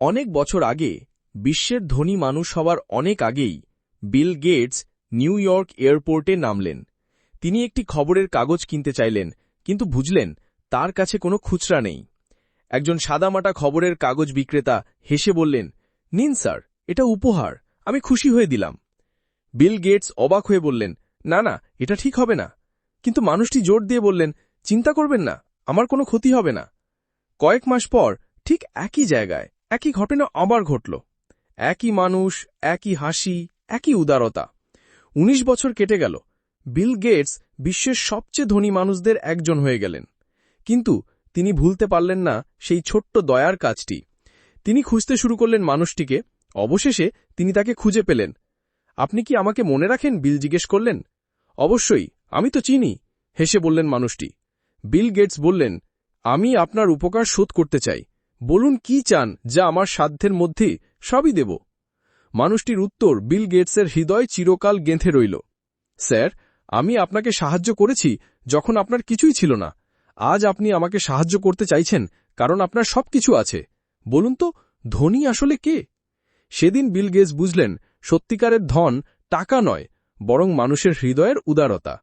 অনেক বছর আগে বিশ্বের ধনী মানুষ হওয়ার অনেক আগেই বিল গেটস নিউ ইয়র্ক এয়ারপোর্টে নামলেন। তিনি একটি খবরের কাগজ কিনতে চাইলেন, কিন্তু বুঝলেন তার কাছে কোনো খুচরা নেই। একজন সাদামাটা খবরের কাগজ বিক্রেতা হেসে বললেন, নিন স্যার, এটা উপহার, আমি খুশি হয়ে দিলাম। বিল গেটস অবাক হয়ে বললেন, না না, এটা ঠিক হবে না। কিন্তু মানুষটি জোর দিয়ে বললেন, চিন্তা করবেন না, আমার কোনো ক্ষতি হবে না। কয়েক মাস পর ঠিক একই জায়গায় একই ঘটনা আবার ঘটল। একই মানুষ, একই হাসি, একই উদারতা। ১৯ বছর কেটে গেল। বিল গেটস বিশ্বের সবচেয়ে ধনী মানুষদের একজন হয়ে গেলেন। কিন্তু তিনি ভুলতে পারলেন না সেই ছোট্ট দয়ার কাজটি। তিনি খুঁজতে শুরু করলেন মানুষটিকে। অবশেষে তিনি তাকে খুঁজে পেলেন। আপনি কি আমাকে মনে রাখেন বিল জিজ্ঞেস করলেন? অবশ্যই, আমি তো চিনি, হেসে বললেন মানুষটি। বিল গেটস বললেন, আমি আপনার উপকার শোধ করতে চাই। বলুন কি চান যা আমার সাধ্যের মধ্যে সবই দেব। মানুষটির উত্তর বিল গেটসের হৃদয় চিরকাল গেঁথে রইল। স্যার, আমি আপনাকে সাহায্য করেছি যখন আপনার কিছুই ছিল না। আজ আপনি আমাকে সাহায্য করতে চাইছেন, কারণ আপনার সবকিছু আছে। বলুন তো, ধনী আসলে কে? সেদিন বিল গেটস বুঝলেন, সত্যিকারের ধন টাকা নয়, বরং মানুষের হৃদয়ের উদারতা।